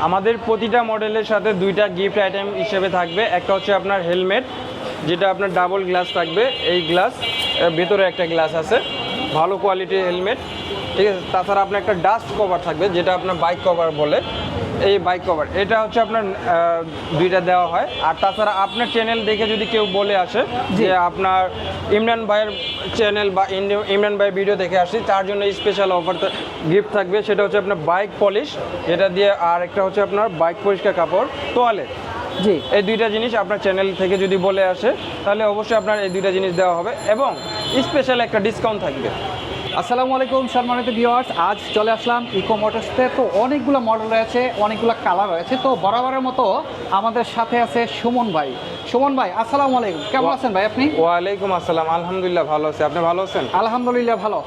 আমাদের প্রতিটা মডেলের সাথে দুইটা গিফট আইটেম হিসেবে থাকবে। একটা হচ্ছে আপনার হেলমেট যেটা আপনার ডাবল গ্লাস থাকবে। এই গ্লাস ভেতরে একটা গ্লাস আছে। ভালো কোয়ালিটির হেলমেট ঠিক আছে? তাছাড়া আপনার একটা ডাস্ট কভার থাকবে যেটা আপনার বাইক কভার বলে। এই বাইক কভার এটা হচ্ছে আপনার দুইটা দেওয়া হয়। আর তাছাড়া আপনার চ্যানেল দেখে যদি কেউ বলে আসে যে আপনার ইমরান ভাইয়ের চ্যানেল বা ইমরান ভাইয়ের ভিডিও দেখে আসি তার জন্য স্পেশাল অফার গিফট থাকবে। সেটা হচ্ছে আপনার বাইক পলিশ যেটা দিয়ে আর একটা হচ্ছে আপনার বাইক পরিষ্কার কাপড় তোয়ালে জি। এই দুইটা জিনিস আপনার চ্যানেল থেকে যদি বলে আসে তাহলে অবশ্যই আপনার এই দুইটা জিনিস দেওয়া হবে। এবং স্পেশাল একটা ডিসকাউন্ট থাকবে। আসসালামু আলাইকুম, সম্মানিত ভিউয়ার্স আজ চলে আসলাম ইকো মোটরসতে তো অনেকগুলো মডেল রয়েছে, অনেকগুলো কালার রয়েছে। তো বরাবরের মতো আমাদের সাথে আছে সুমন ভাই। সুমন ভাই আসসালামু আলাইকুম। কেমন আছেন ভাই আপনি? ওয়ালাইকুম আসসালাম আলহামদুলিল্লাহ ভালো আছে। আপনি ভালো আছেন? আলহামদুলিল্লাহ ভালো।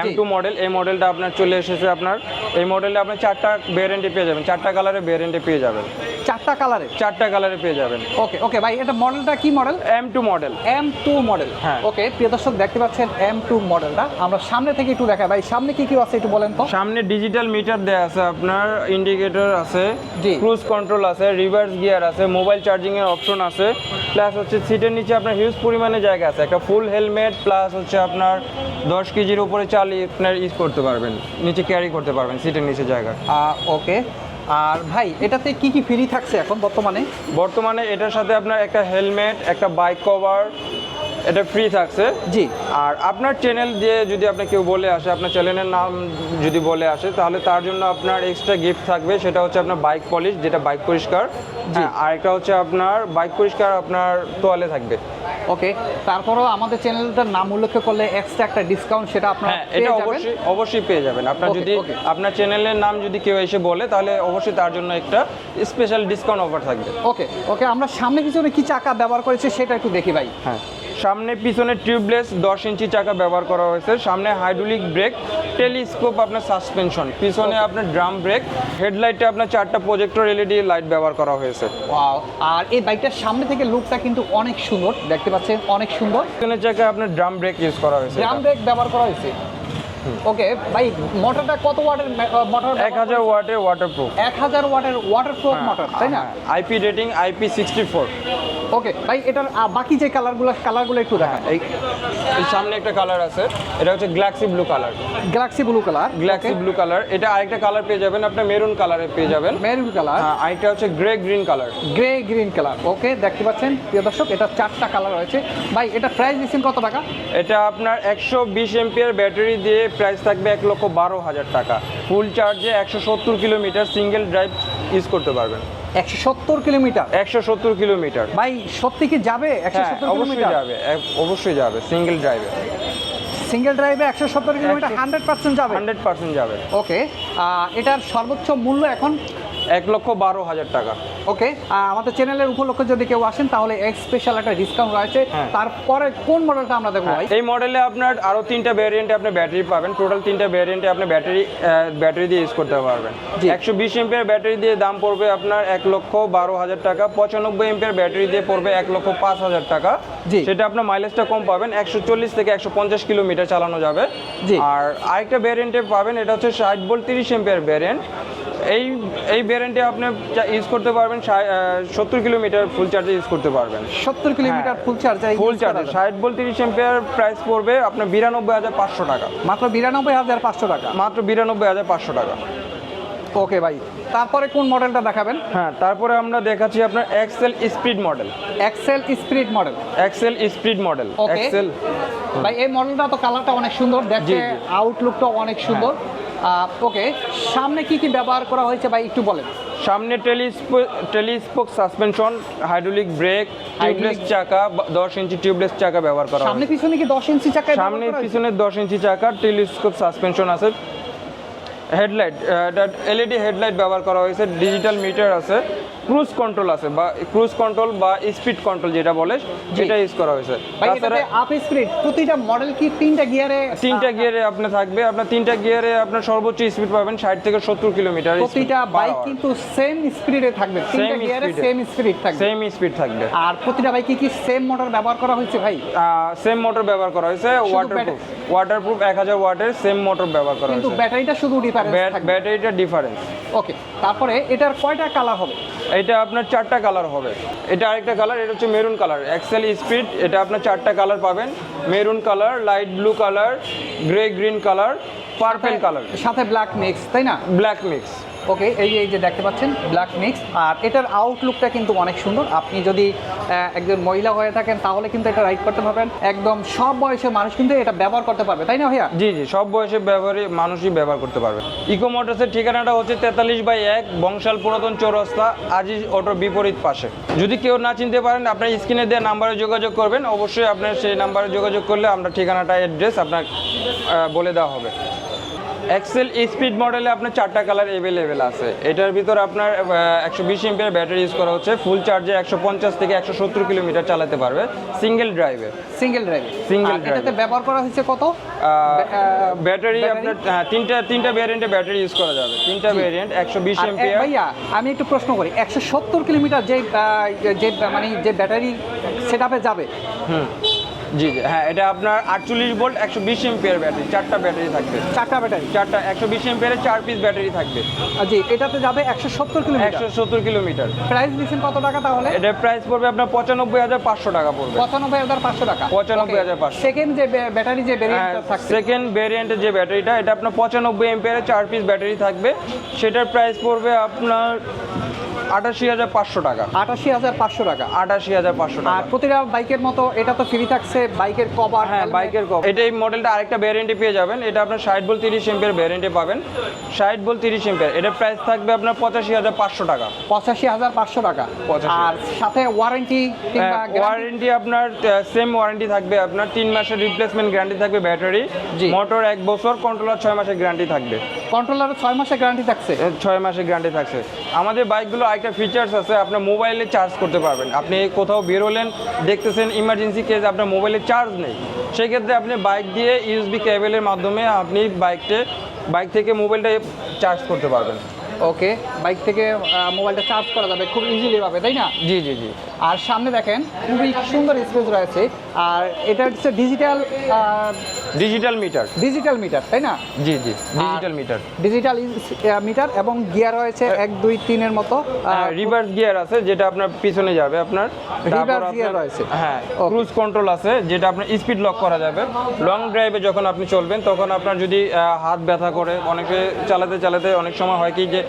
এম টু মডেল এই মডেলটা আপনার চলে এসেছে আপনার। এই মডেলটা আপনি চারটা ভ্যারিয়েন্টে পেয়ে যাবেন। চারটা কালারের ভ্যারিয়েন্টে পেয়ে যাবেন। চারটা কালারে চারটা কালারে পেয়ে যাবেন। ওকে ওকে ভাই এটা মডেলটা কি model M two model M two model হ্যাঁ। ওকে প্রিয় দর্শক দেখতে পাচ্ছেন এম টু মডেলটা আমরা সামনে থেকে একটু দেখাই। ভাই সামনে কি কি আছে একটু বলেন তো। সামনে ডিজিটাল মিটার দেয়া আছে আপনার ইন্ডিকেটর আছে। ক্রুজ কন্ট্রোল আছে রিভার্স গিয়ার আছে মোবাইল চার্জিং এর অপশন আছে। প্লাস হচ্ছে সিটের নিচে আপনার হিউজ পরিমাণে জায়গা আছে। একটা ফুল হেলমেট প্লাস হচ্ছে আপনার দশ কেজির উপরে চাল আপনার ইউজ করতে পারবেন। নিচে ক্যারি করতে পারবেন সিটের নিচে জায়গা। ওকে আর ভাই এটাতে কি কি ফ্রি থাকছে এখন বর্তমানে? বর্তমানে এটার সাথে আপনার একটা হেলমেট একটা বাইক কভার এটা ফ্রি থাকছে? জি। আর আপনার চ্যানেল দিয়ে যদি আপনি কেউ বলে আসে আপনার চ্যানেলের নাম যদি বলে আসে তাহলে তার জন্য আপনার এক্সট্রা গিফট থাকবে। সেটা হচ্ছে আপনার বাইক পলিশ যেটা বাইক পরিষ্কার। জি। হ্যাঁ, আর একটা হচ্ছে আপনার বাইক পরিষ্কার আপনার তোয়ালে থাকবে। ওকে তারপরেও আমাদের চ্যানেলটার নাম উল্লেখ করলে এক্সট্রা একটা ডিসকাউন্ট সেটা আপনারা হ্যাঁ এটা অবশ্যই অবশ্যই পেয়ে যাবেন। আপনার যদি আপনার চ্যানেলের নাম যদি কেউ এসে বলে তাহলে অবশ্যই তার জন্য একটা স্পেশাল ডিসকাউন্ট অফার থাকবে। ওকে ওকে আমরা সামনে পিছনে কি চাকা ব্যবহার করেছি সেটা একটু দেখি ভাই। হ্যাঁ। সামনে পিছনে টিউবলেস দশ ইঞ্চি চাকা ব্যবহার করা হয়েছে। সামনে হাইড্রোলিক ব্রেক টেলিস্কোপ আপনার সাসপেনশন পিছনে আপনার ড্রাম ব্রেক হেডলাইটে আপনার চারটা প্রজেক্টর এলইডি লাইট ব্যবহার করা হয়েছে। ওয়াও আর এই বাইকটার সামনে থেকে লুকটা কিন্তু অনেক সুন্দর দেখতে পাচ্ছেন অনেক সুন্দর। পিছনের চাকা আপনার ড্রাম ব্রেক ইউজ করা হয়েছে ড্রাম ব্রেক ব্যবহার করা হয়েছে। ওকে ভাই মোটরটা কত ওয়াটের মোটর এক হাজার ওয়াটের ওয়াটারপ্রুফ এক হাজার ওয়াটের ওয়াটারপ্রুফ মোটর তাই না? IP rating IP sixty four okay ভাই এটার বাকি যে কালারগুলো কালারগুলো একটু দেখান। এই সামনে একটা কালার আছে এটা হচ্ছে galaxy blue colour. Galaxy blue colour galaxy blue colour এটা আরেকটা কালার পেয়ে যাবেন আপনার মেরুন কালারে পেয়ে যাবেন। Maroon colour. হ্যাঁ আরেকটা হচ্ছে grey green colour. Grey green colour okay দেখতে পাচ্ছেন প্রিয় দর্শক এটা চারটা কালার রয়েছে। ভাই এটা প্রাইস দিচ্ছেন কত টাকা? এটা আপনার একশো বিশ এমপিয়ার ব্যাটারি দিয়ে প্রাইস থাকবে এক লক্ষ বারো হাজার টাকা। ফুল চার্জে একশো সত্তর কিলোমিটার সিঙ্গেল ড্রাইভ ইউজ করতে পারবেন। একশো সত্তর কিলোমিটার? একশো সত্তর কিলোমিটার। ভাই সত্যি কি যাবে একশো হ্যাঁ সত্তর অবশ্যই যাবে অবশ্যই যাবে সিঙ্গেল ড্রাইভে সিঙ্গেল ড্রাইভে একশো সত্তর কিলোমিটার হান্ড্রেড পার্সেন্ট যাবে? হান্ড্রেড পার্সেন্ট যাবে। ওকে এটার সর্বোচ্চ মূল্য এখন এক লক্ষ বারো হাজার টাকা। ওকে আমাদের চ্যানেলের উপলক্ষে যদি কেউ আসেন তাহলে এক স্পেশাল একটা ডিসকাউন্ট রয়েছে। হ্যাঁ। তারপরে কোন মডেলটা আমরা দেখব এই মডেলে আপনার আরও তিনটা ভ্যারিয়েন্টে আপনি ব্যাটারি পাবেন। টোটাল তিনটা ভ্যারিয়েন্টে আপনি ব্যাটারি ব্যাটারি দিয়ে ইউজ করতে পারবেন। একশো বিশ এমপিয়ার ব্যাটারি দিয়ে দাম পড়বে আপনার এক লক্ষ বারো হাজার টাকা। পঁচানব্বই এমপিয়ার ব্যাটারি দিয়ে পড়বে এক লক্ষ পাঁচ হাজার টাকা। জি। সেটা আপনার মাইলেজটা কম পাবেন। একশো চল্লিশ থেকে একশো পঞ্চাশ কিলোমিটার চালানো যাবে। জি। আর আরেকটা ভ্যারিয়েন্টে পাবেন এটা হচ্ছে ষাট বোল্ট তিরিশ এমপিয়ার ভ্যারিয়েন্ট এই এই ভ্যারিয়েন্টে আপনি ইউজ করতে পারবেন সত্তর কিলোমিটার ফুল চার্জে ইউজ করতে পারবেন। সত্তর কিলোমিটার ফুল চার্জ ফুল চার্জে ষাট বোল্ট তিরিশ এমপিয়ার প্রাইস পড়বে আপনার বিরানব্বই হাজার পাঁচশো টাকা। মাত্র বিরানব্বই হাজার পাঁচশো টাকা। মাত্র বিরানব্বই হাজার পাঁচশো টাকা। ওকে ভাই তারপরে কোন মডেলটা দেখাবেন? হ্যাঁ তারপরে আমরা দেখাচ্ছি আপনার Excel speed model Excel spirit model Excel speed model. Excel ভাই এই মডেলটা তো কালারটা অনেক সুন্দর দেখতে। আউটলুকটা অনেক সুন্দর। ওকে সামনে কি কি ব্যবহার করা হয়েছে ভাই একটু বলেন। সামনে telescope suspension hydraulic brake tubeless চাকা বা- দশ ইঞ্চি টিউবলেস চাকা ব্যবহার করা সামনে পিছনে কি দশ ইঞ্চি চাকা সামনে পিছনে দশ ইঞ্চি চাকা টেলিস্কোপ সাসপেনশন আছে। হেডলাইট এলইডি হেডলাইট ব্যবহার করা হয়েছে ডিজিটাল মিটার আছে। ক্রুজ কন্ট্রোল আছে বা ক্রুজ কন্ট্রোল বা স্পিড কন্ট্রোল যেটা বলে যেটা ইউজ করা হয়েছে। আপ স্পিড প্রতিটা মডেল কি তিনটা গিয়ারে তিনটা গিয়ারে আপনি থাকবে আপনার তিনটা গিয়ারে আপনার সর্বোচ্চ স্পিড পাবেন ষাট থেকে সত্তর কিলোমিটার প্রতিটা বাইক কিন্তু সেম স্পিডে থাকবে তিনটা গিয়ারে সেম স্পিড থাকবে। সেম স্পিড থাকবে। আর প্রতিটা বাইকে কি সেম মোটর ব্যবহার করা হয়েছে ভাই? সেম মোটর ব্যবহার করা হয়েছে ওয়াটারপ্রুফ ওয়াটারপ্রুফ এক হাজার ওয়াটের সেম মোটর ব্যবহার করা হয়েছে। কিন্তু ব্যাটারিটা শুধু ডিফারেন্স ব্যাটারিটা ডিফারেন্স ওকে তারপরে এটার কয়টা কালার হবে? এটা আপনার চারটা কালার হবে। এটা আরেকটা কালার এটা হচ্ছে মেরুন কালার এক্সেল স্পিড এটা আপনার চারটা কালার পাবেন। Maroon colour light blue colour grey green colour purple colour সাথে ব্ল্যাক মিক্স তাই না? ব্ল্যাক মিক্স ওকে, এই এই যে দেখতে পাচ্ছেন ব্ল্যাক মিক্স আর এটার আউটলুকটা কিন্তু অনেক সুন্দর। আপনি যদি একজন মহিলা হয়ে থাকেন, তাহলে কিন্তু এটা রাইড করতে পারবেন। একদম সব বয়সের মানুষ কিন্তু এটা ব্যবহার করতে পারবে, তাই না ভাইয়া? জি জি, সব বয়সের ব্যবহারই মানুষই ব্যবহার করতে পারবে। ইকো মোটরসের ঠিকানাটা হচ্ছে তেতাল্লিশ বাই এক, বংশাল পুরাতন চৌরাস্তা, আজিজ অটোর বিপরীত পাশে। যদি কেউ না চিনতে পারেন, আপনার স্ক্রিনে দেওয়া নাম্বারে যোগাযোগ করবেন। অবশ্যই আপনার সেই নাম্বারে যোগাযোগ করলে আমরা ঠিকানাটা অ্যাড্রেস আপনার বলে দেওয়া হবে। এক্সেল স্পিড মডেলে আপনার চারটা কালার অ্যাভেলেবেল আছে। এটার ভিতর আপনার একশো বিশ এমপিয়ার ব্যাটারি ইউজ করা হচ্ছে। ফুল চার্জে একশো পঞ্চাশ থেকে একশো সত্তর কিলোমিটার চালাতে পারবে। সিঙ্গেল ড্রাইভে সিঙ্গেল ড্রাইভ সিঙ্গেল drive। ব্যবহার করা হয়েছে কত? ব্যাটারি আপনার হ্যাঁ তিনটা তিনটা ভ্যারিয়েন্টে ব্যাটারি ইউজ করা যাবে। তিনটা ভ্যারিয়েন্ট একশো বিশ এমপিয়ার ভাইয়া আমি একটু প্রশ্ন করি। একশো সত্তর কিলোমিটার যে যে মানে যে ব্যাটারি সেট যাবে হুম। জি জি। হ্যাঁ এটা আপনার আটচল্লিশ ভোল্ট একশো বিশ এমপিয়ার ব্যাটারি চারটা ব্যাটারি থাকবে। চারটা ব্যাটারি? চারটা একশো বিশ এমপিয়ারের চার পিস ব্যাটারি থাকবে। জি এটাতে যাবে একশো সত্তর কিলোমিটার। একশো সত্তর কিলোমিটার। প্রাইস দিচ্ছেন কত টাকা তাহলে? এটার প্রাইস পড়বে আপনার পঁচানব্বই হাজার পাঁচশো টাকা পড়বে। পঁচানব্বই হাজার পাঁচশো টাকা। 95,500 সেকেন্ড যে ব্যাটারি যে ভেরিয়েন্ট থাকছে। সেকেন্ড ভেরিয়েন্টের যে ব্যাটারিটা এটা আপনার পঁচানব্বই এমপিয়ারের চার পিস ব্যাটারি থাকবে। সেটার প্রাইস পড়বে আপনার আটাশি হাজার পাঁচশো টাকা। আটাশি হাজার পাঁচশো টাকা। আটাশি হাজার পাঁচশো আর প্রতিটা বাইকের মতো এটা তো ফ্রি থাকছে বাইকের কভার হ্যাঁ বাইকের কপ এটা এই মডেলটা আরেকটা ভ্যারিয়েন্টে পেয়ে যাবেন। এটা আপনার ষাট বল তিরিশ এম্পিয়ার ভ্যারিয়েন্টে পাবেন। ষাট বল তিরিশ এম্পিয়ার এটার প্রাইস থাকবে আপনার পঁচাশি হাজার পাঁচশো টাকা। পঁচাশি হাজার পাঁচশো টাকা। আর সাথে ওয়ারেন্টি ওয়ারেন্টি আপনার সেম ওয়ারেন্টি থাকবে আপনার। তিন মাসের রিপ্লেসমেন্ট গ্যারান্টি থাকবে ব্যাটারি মোটর এক বছর কন্ট্রোলার ছয় মাসের গ্যারান্টি থাকবে। কন্ট্রোলার ছয় মাসের গ্যারান্টি থাকছে? ছয় মাসের গ্যারান্টি থাকছে। আমাদের বাইকগুলো আরেকটা ফিচার্স আছে আপনার মোবাইলে চার্জ করতে পারবেন। আপনি কোথাও বেরোলেন, দেখতেছেন ইমার্জেন্সি কেস আপনার মোবাইলে চার্জ নেই। সেক্ষেত্রে আপনি বাইক দিয়ে ইউএসবি কেবেলের মাধ্যমে আপনি বাইকটে বাইক থেকে মোবাইলটা চার্জ করতে পারবেন। ওকে বাইক থেকে মোবাইলটা চার্জ করা যাবে খুব ইজিলি পাবে তাই না? জি জি জি। আর সামনে দেখেন খুবই সুন্দর স্পেস রয়েছে। আর এটা হচ্ছে digital digital meter digital meter তাই না? জি জি ডিজিটাল মিটার ডিজিটাল মিটার এবং গিয়ার রয়েছে এক দুই তিনের মতো রিভার্স গিয়ার আছে যেটা আপনার পিছনে যাবে আপনার। Gear আপনার- রয়েছে। হ্যাঁ. ক্রুজ কন্ট্রোল আছে যেটা আপনার স্পিড লক করা যাবে। লং ড্রাইভে যখন আপনি চলবেন তখন আপনার যদি হাত ব্যথা করে অনেকে চালাতে চালাতে অনেক সময় হয় কি যে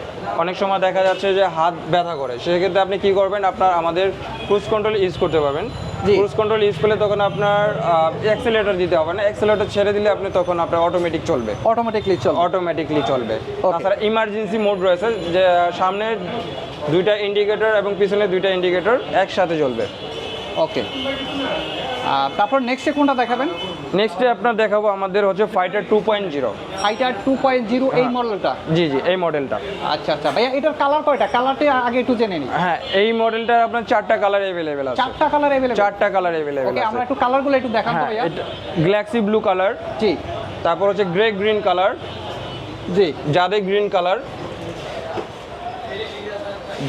অনেক সময় দেখা যাচ্ছে যে হাত ব্যথা করে। সেক্ষেত্রে আপনি কি করবেন? আপনার আমাদের ক্রুজ কন্ট্রোল ইউজ করতে পারবেন। ক্রুজ কন্ট্রোল ইউজ করলে তখন আপনার অ্যাক্সেলেটর দিতে হবে না। অ্যাক্সেলেটর ছেড়ে দিলে আপনি তখন আপনার অটোমেটিক চলবে। অটোমেটিকলি চল অটোমেটিকলি চলবে। তাছাড়া ইমার্জেন্সি মোড রয়েছে যে সামনে দুইটা ইন্ডিকেটর এবং পিছনে দুইটা ইন্ডিকেটর একসাথে চলবে। ওকে তারপর নেক্সটে কোনটা দেখাবেন? নেক্সটে আপনার দেখাবো আমাদের হচ্ছে fighter two point zero fighter two point zero এই মডেলটা জি জি এই মডেলটা আচ্ছা আচ্ছা। ভাইয়া এটার কালার কয়টা? কালারটা আগে একটু জেনে নিই। হ্যাঁ এই মডেলটার আপনার চারটা কালার অ্যাভেলেবেল আছে। চারটা কালার অ্যাভেলেবল চারটা কালার অ্যাভেলেবেল ওকে আমরা একটু কালারগুলো একটু দেখাবো হ্যাঁ ভাইয়া। গ্ল্যাক্সি ব্লু কালার জি। তারপর হচ্ছে গ্রে গ্রিন কালার জি। Jade green colour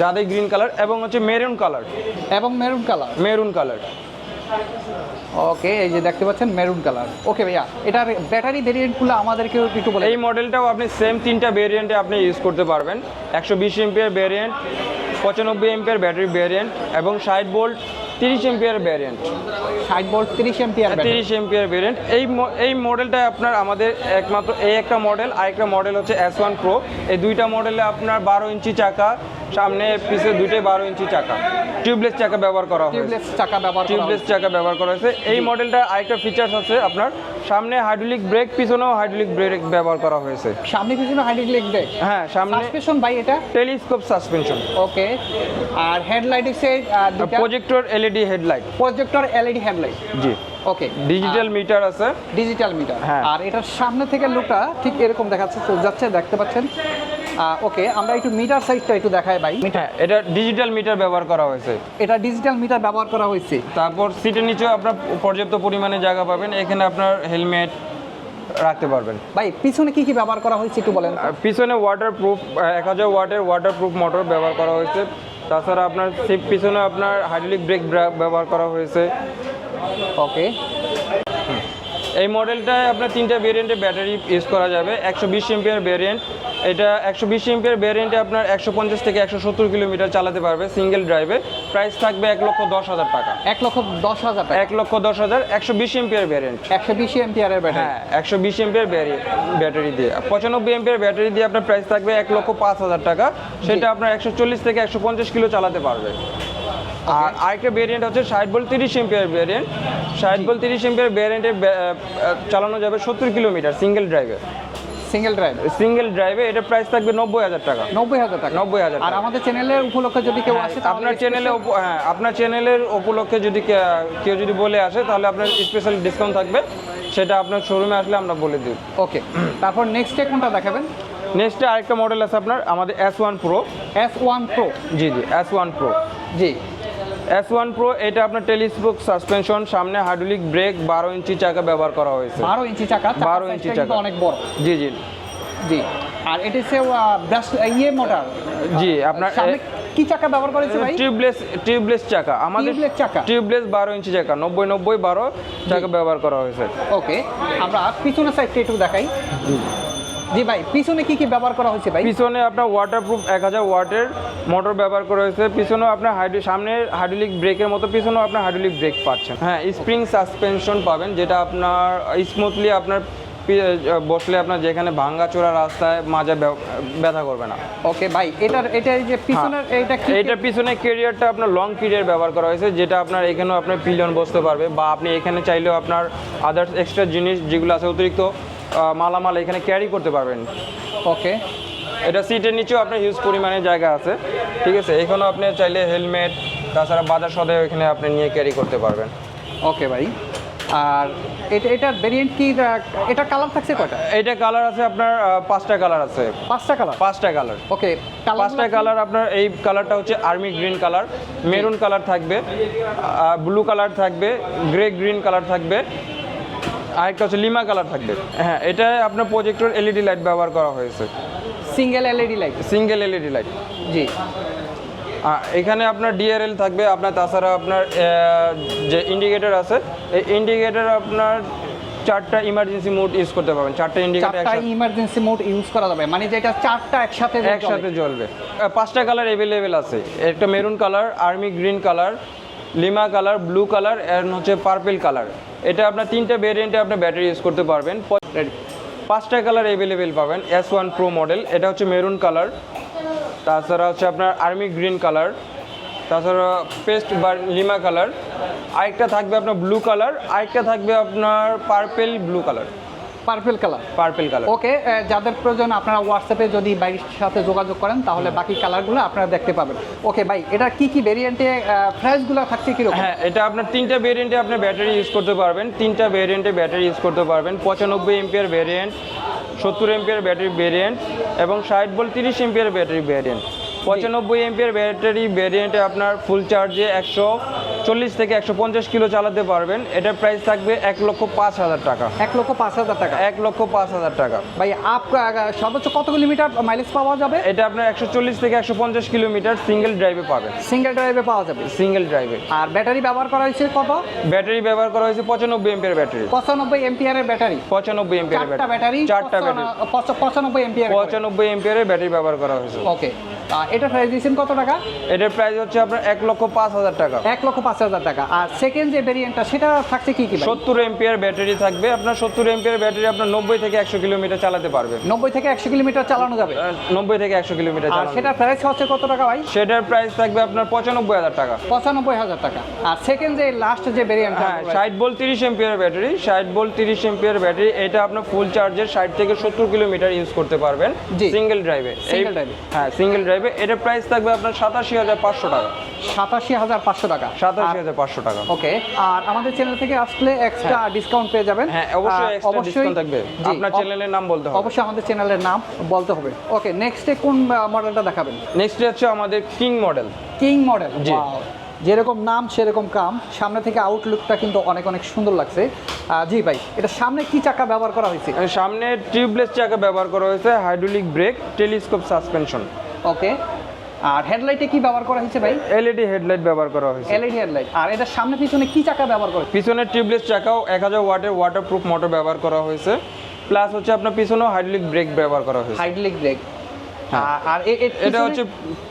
jade green colour এবং হচ্ছে মেরুন কালার এবং maroon colour maroon colour okay এই যে দেখতে পাচ্ছেন মেরুন কালার ওকে ভাইয়া এটার ব্যাটারি ভেরিয়েন্টগুলো আমাদেরকে একটু বলে এই মডেলটাও আপনি সেম তিনটা ভেরিয়েন্টে আপনি ইউজ করতে পারবেন। একশো বিশ এমপিয়ার ভেরিয়েন্ট পঁচানব্বই এমপিয়ার ব্যাটারি ভেরিয়েন্ট এবং ষাট ভোল্ট তিরিশ এমপিয়ার ভ্যারিয়েন্ট ষাট ভোল্ট তিরিশ এমপিয়ার তিরিশ এমপিয়ার ভ্যারিয়েন্ট এই এই মডেলটা আপনার আমাদের একমাত্র এই একটা মডেল আরেকটা মডেল হচ্ছে এস ওয়ান প্রো এই দুইটা মডেলে আপনার বারো ইঞ্চি চাকা সামনে পিছে দুইটাই বারো ইঞ্চি চাকা। টিউবলেস চাকা ব্যবহার করা হয়েছে। টিউবলেস চাকা ব্যবহার করা টিউবলেস চাকা ব্যবহার করা হয়েছে। এই মডেলটা আরেকটা ফিচার্স আছে আপনার। সামনে হাইড্রোলিক ব্রেক পিছনেও হাইড্রোলিক ব্রেক ব্যবহার করা হয়েছে। সামনে পিছনে হাইড্রোলিক ব্রেক হ্যাঁ সামনে সাসপেনশন ভাই এটা? টেলিস্কোপ সাসপেনশন ওকে আর হেডলাইট দুটা projector LED headlight projector LED headlight জি। ওকে ডিজিটাল মিটার আছে। ডিজিটাল মিটার হ্যাঁ। আর এটার সামনে থেকে লুকটা ঠিক এরকম দেখাচ্ছে তো যাচ্ছে দেখতে পাচ্ছেন? ওকে আমরা একটু মিটার সাইজটা একটু দেখাই ভাই। হ্যাঁ এটা ডিজিটাল মিটার ব্যবহার করা হয়েছে। এটা ডিজিটাল মিটার ব্যবহার করা হয়েছে। তারপর সিটের নিচেও আপনার পর্যাপ্ত পরিমাণে জায়গা পাবেন এখানে আপনার হেলমেট রাখতে পারবেন। ভাই পিছনে কি কি ব্যবহার করা হয়েছে একটু বলেন পিছনে ওয়াটার প্রুফ এক হাজার ওয়াটের ওয়াটার প্রুফ মোটর ব্যবহার করা হয়েছে। তাছাড়া আপনার সিট পিছনে আপনার হাইড্রোলিক ব্রেক ব্যবহার করা হয়েছে। ওকে এই মডেলটায় আপনার তিনটা ভেরিয়েন্টে ব্যাটারি ইউজ করা যাবে। একশো বিশ এমপিয়ার ভেরিয়েন্ট এটা একশো বিশ এমপিয়ার ভ্যারিয়েন্টে আপনার একশো পঞ্চাশ থেকে একশো সত্তর কিলোমিটার চালাতে পারবে সিঙ্গেল ড্রাইভে প্রাইস থাকবে এক লক্ষ দশ হাজার টাকা। এক লক্ষ দশ হাজার টাকা। এক লক্ষ দশ হাজার একশো বিশ এমপিয়ার ভ্যারিয়েন্ট একশো বিশ এমপিআরের ব্যাটারি হ্যাঁ একশো বিশ এমপিয়ার ব্যাটারি দিয়ে। পঁচানব্বই এমপিয়ার ব্যাটারি দিয়ে আপনার প্রাইস থাকবে এক লক্ষ পাঁচ হাজার টাকা। সেটা আপনার একশো চল্লিশ থেকে একশো পঞ্চাশ কিলো চালাতে পারবে। আর আরেকটা ভেরিয়েন্ট হচ্ছে ষাট বল তিরিশ এমপিয়ার ভেরিয়েন্ট ষাট বল তিরিশ এমপিয়ার ভেরিয়েন্টে চালানো যাবে সত্তর কিলোমিটার সিঙ্গেল ড্রাইভে সিঙ্গেল ড্রাইভ সিঙ্গেল ড্রাইভে এটা প্রাইস থাকবে নব্বই হাজার টাকা। নব্বই হাজার টাকা। নব্বই হাজার আর আমাদের চ্যানেলের উপলক্ষে যদি কেউ হ্যাঁ, আসে আপনার চ্যানেলে হ্যাঁ আপনার চ্যানেলের উপলক্ষে যদি কেউ যদি বলে আসে তাহলে আপনার স্পেশাল ডিসকাউন্ট থাকবে। সেটা আপনার শোরুমে আসলে আমরা বলে দিই। ওকে তারপর নেক্সটে কোনটা দেখাবেন? নেক্সটে আরেকটা মডেল আছে আপনার আমাদের S one pro S one pro জি জি এস ওয়ান প্রো জি। এস ওয়ান প্রো এটা আপনার টেলিস্কোপ সাসপেনশন সামনে হাইড্রোলিক ব্রেক বারো ইঞ্চি চাকা ব্যবহার করা হয়েছে। বারো ইঞ্চি চাকা 12 size ইঞ্চি চাকা। অনেক বড়। জি জি। জি। আর এটা হচ্ছে ব্রাশ ইয়ে মোটর। জি আপনার কি চাকা ব্যবহার করেছে ভাই? টিউবলেস টিউবলেস চাকা। আমাদের Tubeless চাকা? টিউবলেস বারো ইঞ্চি চাকা নব্বই নব্বই বারো চাকা ব্যবহার করা হয়েছে। ওকে আমরা পিছনের সাইডটা একটু দেখাই। জি ভাই পিছনে কি কি ব্যবহার করা হয়েছে ভাই? পিছনে আপনার ওয়াটারপ্রুফ এক হাজার ওয়াটের মোটর ব্যবহার করা হয়েছে। পিছনেও আপনার হাইড্রো সামনে হাইড্রোলিক ব্রেকের মতো পিছনেও আপনার হাইড্রোলিক ব্রেক পাচ্ছেন। হ্যাঁ স্প্রিং সাসপেনশন পাবেন যেটা আপনার স্মুথলি আপনার বসলে আপনার যেখানে ভাঙ্গা চোরা রাস্তায় মাজা ব্য- ব্যথা করবে না। ওকে ভাই এটার এটা এই যে পিছনের এইটা কি এইটার পিছনে কেরিয়ারটা আপনার লং কেরিয়ার ব্যবহার করা হয়েছে যেটা আপনার এখানেও আপনার পিলিয়ন বসতে পারবে বা আপনি এখানে চাইলেও আপনার আদার্স এক্সট্রা জিনিস যেগুলো আছে অতিরিক্ত মালামাল এখানে ক্যারি করতে পারবেন। ওকে এটা সিটের নিচেও আপনার হিউজ পরিমাণে জায়গা আছে। ঠিক আছে এখানেও আপনি চাইলে হেলমেট তাছাড়া বাজার সদে এখানে আপনি নিয়ে ক্যারি করতে পারবেন। ওকে ভাই। আর এটা এটার ভেরিয়েন্ট কি এটা কালার থাকছে কয়টা? এইটা কালার আছে আপনার পাঁচটা কালার আছে। পাঁচটা কালার পাঁচটা কালার ওকে পাঁচটা কালার আপনার এই কালারটা হচ্ছে army green colour maroon colour থাকবে ব্লু কালার থাকবে গ্রে গ্রিন কালার থাকবে। আরেকটা হচ্ছে লিমা কালার থাকবে। হ্যাঁ এটা আপনার প্রজেক্টর এলইডি লাইট ব্যবহার করা হয়েছে। Single LED light single LED light জি। এখানে আপনার ডিআরএল থাকবে আপনার তাছাড়া আপনার যে ইন্ডিকেটর আছে এই ইন্ডিকেটর আপনার চারটা ইমার্জেন্সি মোড ইউজ করতে পারবেন। চারটা ইন্ডিকেটর চারটা ইমার্জেন্সি মোড ইউজ করা যাবে। মানে যেটা চারটা একসাথে একসাথে জ্বলবে। পাঁচটা কালার অ্যাভেলেবেল আছে। একটা maroon colour army green colour lima colour, blue colour and হচ্ছে পার্পেল কালার। এটা আপনার তিনটা ভেরিয়েন্টে আপনি ব্যাটারি ইউজ করতে পারবেন? পাঁচটা কালার অ্যাভেলেবেল পাবেন এস ওয়ান প্রো মডেল এটা হচ্ছে মেরুন কালার। তাছাড়া হচ্ছে আপনার আর্মি গ্রিন কালার। তাছাড়া পেস্ট বা লিমা কালার। আরেকটা থাকবে আপনার ব্লু কালার, আরেকটা থাকবে আপনার purple blue colour. Purple colour purple colour okay যাদের প্রয়োজন আপনারা হোয়াটসঅ্যাপে যদি বাইরের সাথে যোগাযোগ করেন তাহলে বাকি কালারগুলো আপনারা দেখতে পাবেন। ওকে ভাই এটা কি কি ভেরিয়েন্টে প্রাইসগুলো থাকছে কীরকম? হ্যাঁ এটা আপনার তিনটা ভেরিয়েন্টে আপনি ব্যাটারি ইউজ করতে পারবেন। তিনটা ভেরিয়েন্টে ব্যাটারি ইউজ করতে পারবেন। পঁচানব্বই এমপিয়ার ভেরিয়েন্ট সত্তর এমপিয়ার ব্যাটারি ভেরিয়েন্ট এবং ষাট বল তিরিশ এমপিয়ার ব্যাটারি ভেরিয়েন্ট পঁচানব্বই এমপিয়ার ব্যাটারি ভেরিয়েন্টে আপনার ফুল চার্জে একশো চল্লিশ থেকে একশো পঞ্চাশ কিলো চালাতে পারবেন। এটার প্রাইস থাকবে এক লক্ষ পাঁচ হাজার টাকা। এক লক্ষ পাঁচ হাজার টাকা? এক লক্ষ পাঁচ হাজার টাকা। ভাই আপ সর্বোচ্চ কত কিলোমিটার মাইলেজ পাওয়া যাবে? এটা আপনার একশো চল্লিশ থেকে একশো পঞ্চাশ কিলোমিটার সিঙ্গেল ড্রাইভে পাবেন। সিঙ্গেল ড্রাইভে পাওয়া যাবে? সিঙ্গেল ড্রাইভে আর ব্যাটারি ব্যবহার করা হয়েছে কত? ব্যাটারি ব্যবহার করা হয়েছে পঁচানব্বই এমপিয়ার ব্যাটারি। পঁচানব্বই এমপিআরের ব্যাটারি। পঁচানব্বই এমপিয়ার ব্যাটারি। চারটা ব্যাটারি। পঁচানব্বই এমপিআর পঁচানব্বই এমপিয়ারের ব্যাটারি ব্যবহার করা হয়েছে। ওকে এটা প্রাইস দিয়েছেন কত টাকা? এটার প্রাইস হচ্ছে আপনার এক লক্ষ পাঁচ হাজার টাকা। এক লক্ষ পাঁচ হাজার টাকা। আর সেকেন্ড যে ভেরিয়েন্টটা সেটা থাকছে কি কি সত্তর এমপিয়ার ব্যাটারি থাকবে। আপনার সত্তর এমপিয়ার ব্যাটারি আপনার নব্বই থেকে একশো কিলোমিটার চালাতে পারবে। নব্বই থেকে একশো কিলোমিটার চালানো যাবে? নব্বই থেকে একশো কিলোমিটার আর চালানো সেটা প্রাইস হচ্ছে কত টাকা ভাই? সেটার প্রাইস থাকবে আপনার পঁচানব্বই হাজার টাকা। পঁচানব্বই হাজার টাকা। আর সেকেন্ড যে লাস্ট যে ভেরিয়েন্ট হ্যাঁ ষাট বল তিরিশ এমপিয়ার ব্যাটারি ষাট বল তিরিশ এমপিয়ার ব্যাটারি এটা আপনার ফুল চার্জের ষাট থেকে সত্তর কিলোমিটার ইউজ করতে পারবেন। সিঙ্গেল ড্রাইভে drive এ। হ্যাঁ সিঙ্গেল ড্রাইভে এটার প্রাইস থাকবে আপনার সাতাশি হাজার পাঁচশো টাকা। সাতাশি হাজার পাঁচশো টাকা। সাতাশি হাজার পাঁচশো টাকা। ওকে আর আমাদের চ্যানেল থেকে আসলে এক্সট্রা ডিসকাউন্ট পেয়ে যাবেন। হ্যাঁ অবশ্যই এক্সট্রা ডিসকাউন্ট থাকবে। আপনার চ্যানেলের নাম বলতে হবে। অবশ্যই আমাদের চ্যানেলের নাম বলতে হবে। ওকে নেক্সটে কোন মডেলটা দেখাবেন? নেক্সট হচ্ছে আমাদের কিং মডেল কিং মডেল জি। যেরকম নাম সেরকম কাম। সামনে থেকে আউটলুকটা কিন্তু অনেক অনেক সুন্দর লাগছে। জি ভাই এটা সামনে কি চাকা ব্যবহার করা হয়েছে? সামনে টিউবলেস চাকা ব্যবহার করা হয়েছে hydraulic brake telescope suspension okay আর হেডলাইটে কি ব্যবহার করা হয়েছে ভাই? এলইডি হেডলাইট ব্যবহার করা হয়েছে। এলইডি হেডলাইট আর এটার সামনে পিছনে কি চাকা ব্যবহার করা হয়েছে? পিছনের টিউবলেস চাকাও এক হাজার ওয়াটের ওয়াটারপ্রুফ মোটর ব্যবহার করা হয়েছে। প্লাস হচ্ছে আপনার পিছনেও হাইড্রোলিক ব্রেক ব্যবহার করা হয়েছে। হাইড্রোলিক ব্রেক হ্যাঁ। আর- আর এটা হচ্ছে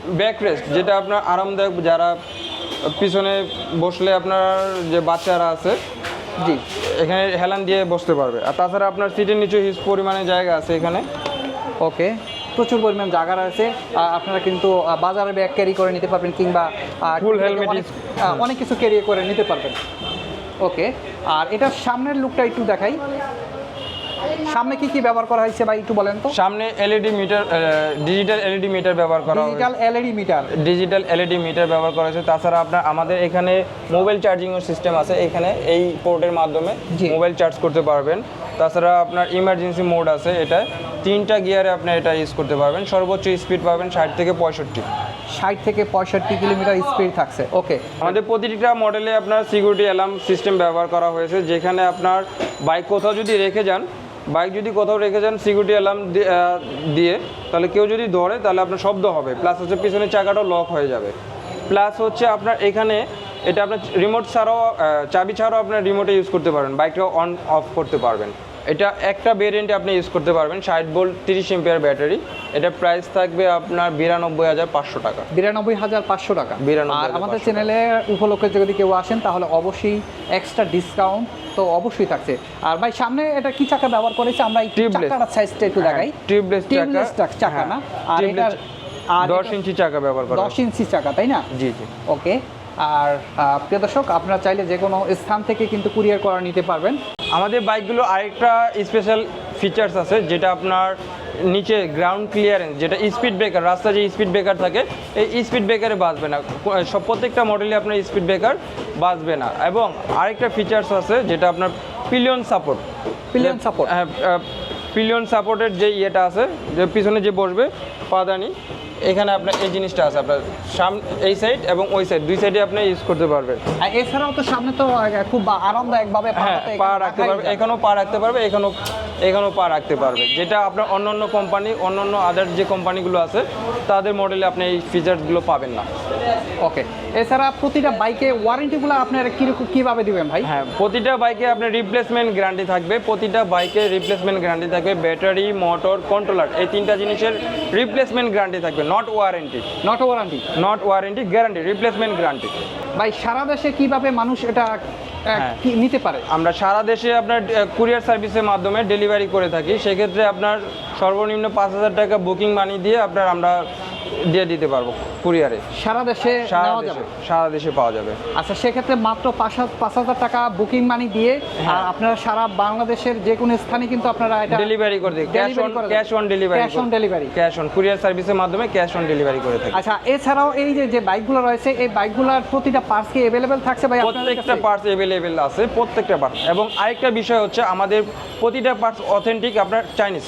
ব্যাক রেস্ট যেটা আপনার আরামদায়ক যারা পিছনে বসলে আপনার যে বাচ্চারা আছে জি। এখানে হেলান দিয়ে বসতে পারবে। আর তাছাড়া আপনার সিটের নিচে হিস পরিমাণে জায়গা আছে এখানে। ওকে প্রচুর পরিমাণ জায়গা রয়েছে আপনারা কিন্তু বাজারে ব্যাগ ক্যারি করে নিতে পারবেন কিংবা অনেক কিছু ক্যারি করে নিতে পারবেন। ওকে আর এটার সামনের লুকটা একটু দেখাই। সামনে কি কি ব্যবহার করা হয়েছে ভাই একটু বলেন তো? সামনে LED meter digital LED meter ব্যবহার করা digital LED meter digital LED meter ব্যবহার করা হয়েছে। তাছাড়া আপনার আমাদের এখানে মোবাইল চার্জিংয়ের সিস্টেম আছে। এখানে এই পোর্টের মাধ্যমে মোবাইল চার্জ করতে পারবেন। তাছাড়া আপনার ইমার্জেন্সি মোড আছে এটা তিনটা গিয়ারে আপনি এটা ইউজ করতে পারবেন। সর্বোচ্চ স্পিড পাবেন ষাট থেকে পঁয়ষট্টি। ষাট থেকে পঁয়ষট্টি কিলোমিটার স্পিড থাকছে। ওকে আমাদের প্রতিটা মডেলে আপনার সিকিউরিটি অ্যালার্ম সিস্টেম ব্যবহার করা হয়েছে যেখানে আপনার বাইক কোথাও যদি রেখে যান বাইক যদি কোথাও রেখে যান সিকিউরিটি অ্যালার্ম দিয়ে তাহলে কেউ যদি ধরে তাহলে আপনার শব্দ হবে। প্লাস হচ্ছে পিছনের চাকাটাও লক হয়ে যাবে। প্লাস হচ্ছে আপনার এখানে এটা আপনার রিমোট ছাড়াও চাবি ছাড়াও আপনার রিমোটে ইউজ করতে পারবেন বাইকটা অন অফ করতে পারবেন। এটা একটা ভেরিয়েন্টে আপনি ইউজ করতে পারবেন ষাট ভোল্ট তিরিশ এমপিয়ার ব্যাটারি এটা প্রাইস থাকবে আপনার বিরানব্বই হাজার পাঁচশো টাকা। বিরানব্বই হাজার পাঁচশো টাকা। 92,500 আর আমাদের চ্যানেলে উপলক্ষে যদি কেউ আসেন তাহলে অবশ্যই এক্সট্রা ডিসকাউন্ট তো অবশ্যই থাকছে। আর ভাই সামনে এটা কি চাকা ব্যবহার করেছে? আমরা সাইজটা একটু দেখাই। টিউবলেস চাকা- না? আর এটার আর দশ ইঞ্চি চাকা ব্যবহার করা দশ ইঞ্চি চাকা তাই না? জি জি। ওকে আর প্রিয় দর্শক আপনারা চাইলে যে কোনো স্থান থেকে কিন্তু কুরিয়ার করা নিতে পারবেন। আমাদের বাইকগুলো আরেকটা স্পেশাল ফিচার্স আছে যেটা আপনার নিচে গ্রাউন্ড ক্লিয়ারেন্স যেটা স্পিড ব্রেকার রাস্তা যে স্পিড ব্রেকার থাকে এই স্পিড ব্রেকারে বাঁচবে না। সব প্রত্যেকটা মডেলে আপনার স্পিড ব্রেকার বাঁচবে না। এবং আরেকটা ফিচার্স আছে যেটা আপনার পিলিয়ন সাপোর্ট পিলিয়ন সাপোর্ট হ্যাঁ পিলিয়ন সাপোর্টের যে ইয়েটা আছে যে পিছনে যে বসবে পাদানি এখানে আপনার এই জিনিসটা আছে আপনার সাম এই সাইড এবং ওই সাইড দুই সাইডে আপনি ইউজ করতে পারবেন। আর এছাড়াও তো সামনে তো খুব আরামদায়কভাবে হ্যাঁ পা রাখতে পারবে এখানেও পা রাখতে পারবে এখানেও এখানেও পা রাখতে পারবে। যেটা আপনার অন্য অন্য কোম্পানি অন্য অন্য আদার যে কোম্পানিগুলো আছে তাদের মডেলে আপনি এই ফিচার্সগুলো পাবেন না। ওকে এছাড়া প্রতিটা বাইকে ওয়ারেন্টিগুলো আপনারা কীরকম কীভাবে দিবেন ভাই? হ্যাঁ প্রতিটা বাইকে আপনার রিপ্লেসমেন্ট গ্যারান্টি থাকবে প্রতিটা বাইকে রিপ্লেসমেন্ট গ্যারান্টি থাকবে ব্যাটারি মোটর কন্ট্রোলার এই তিনটা জিনিসের রিপ্লেসমেন্ট গ্যারান্টি থাকবে। Not warranty not warranty not warranty guarantee replacement guarantee ভাই সারা দেশে কীভাবে মানুষ এটা হ্যাঁ। নিতে পারে? আমরা সারা দেশে আপনার কুরিয়ার সার্ভিসের মাধ্যমে ডেলিভারি করে থাকি। সেক্ষেত্রে আপনার সর্বনিম্ন পাঁচ হাজার টাকা বুকিং মানি দিয়ে আপনার আমরা দিয়ে দিতে পারব কুরিয়ারে। সারা দেশে সারা দেশে সারা দেশে পাওয়া যাবে। আচ্ছা সেক্ষেত্রে মাত্র পাঁচ হাজার টাকা বুকিং মানি দিয়ে হ্যাঁ। আর আপনারা সারা বাংলাদেশের যে কোনো স্থানে কিন্তু আপনারা এটা ডেলিভারি করে দিই। Cash on cash on delivery cash on delivery cash on courier সার্ভিসের মাধ্যমে ক্যাশ অন ডেলিভারি করে থাকি। আচ্ছা এছাড়াও এই যে যে বাইকগুলো রয়েছে এই বাইকগুলোর প্রতিটা পার্টস কি অ্যাভেলেবেল থাকছে ভাই আপনাদের প্রত্যেকটা? পার্টস অ্যাভেলেবেল আছে প্রত্যেকটা পার্টস এবং আরেকটা বিষয় হচ্ছে আমাদের প্রতিটা পার্টস অথেন্টিক আপনার চাইনিজ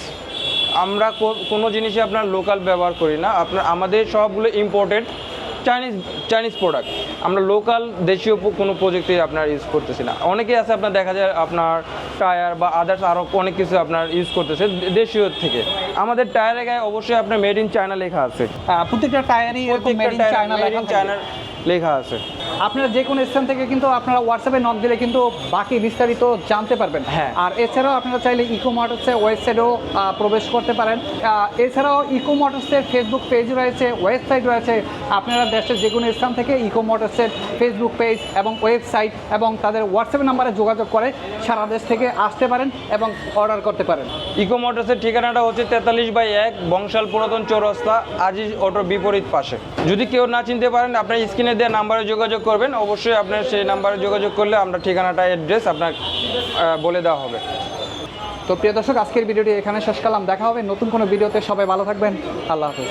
আমরা কোনো জিনিসই আপনার লোকাল ব্যবহার করি না। আপনার আমাদের সবগুলো ইম্পোর্টেড চাইনিজ চাইনিজ প্রোডাক্ট আমরা লোকাল দেশীয় কোনো প্রযুক্তি আপনার ইউজ করতেছি না। অনেকেই আছে আপনার দেখা যায় আপনার টায়ার বা আদার্স আরও অনেক কিছু আপনার ইউজ করতেছে দেশীয় থেকে। আমাদের টায়ারের গায়ে অবশ্যই আপনার মেড ইন চায়না লেখা আছে। আহ, প্রত্যেকটা টায়ারই মেড ইন চায়না লেখা আছে। আপনারা যে কোনো স্থান থেকে কিন্তু আপনারা হোয়াটসঅ্যাপে নক দিলে কিন্তু বাকি বিস্তারিত জানতে পারবেন। হ্যাঁ। আর এছাড়াও আপনারা চাইলে ইকো মোটরসের ওয়েবসাইটেও প্রবেশ করতে পারেন। এছাড়াও ইকো মোটরসের ফেসবুক পেজ রয়েছে ওয়েবসাইট রয়েছে। আপনারা দেশের যে কোনো স্থান থেকে ইকো মোটরসের ফেসবুক পেজ এবং ওয়েবসাইট এবং তাদের হোয়াটসঅ্যাপ নাম্বারে যোগাযোগ করে সারা দেশ থেকে আসতে পারেন এবং অর্ডার করতে পারেন। ইকো মোটরসের ঠিকানাটা হচ্ছে তেতাল্লিশ বাই এক বংশাল পুরাতন চৌরাস্তা আজিজ অটোর বিপরীত পাশে। যদি কেউ না চিনতে পারেন আপনার স্ক্রিনে দেওয়া নাম্বারে যোগাযোগ করবেন। অবশ্যই আপনার সেই নাম্বারে যোগাযোগ করলে আমরা ঠিকানাটা, অ্যাড্রেস আপনার বলে দেওয়া হবে। তো প্রিয় দর্শক, আজকের ভিডিওটি এখানে শেষ করলাম। দেখা হবে নতুন কোনো ভিডিওতে। সবাই ভালো থাকবেন। আল্লাহ হাফেজ।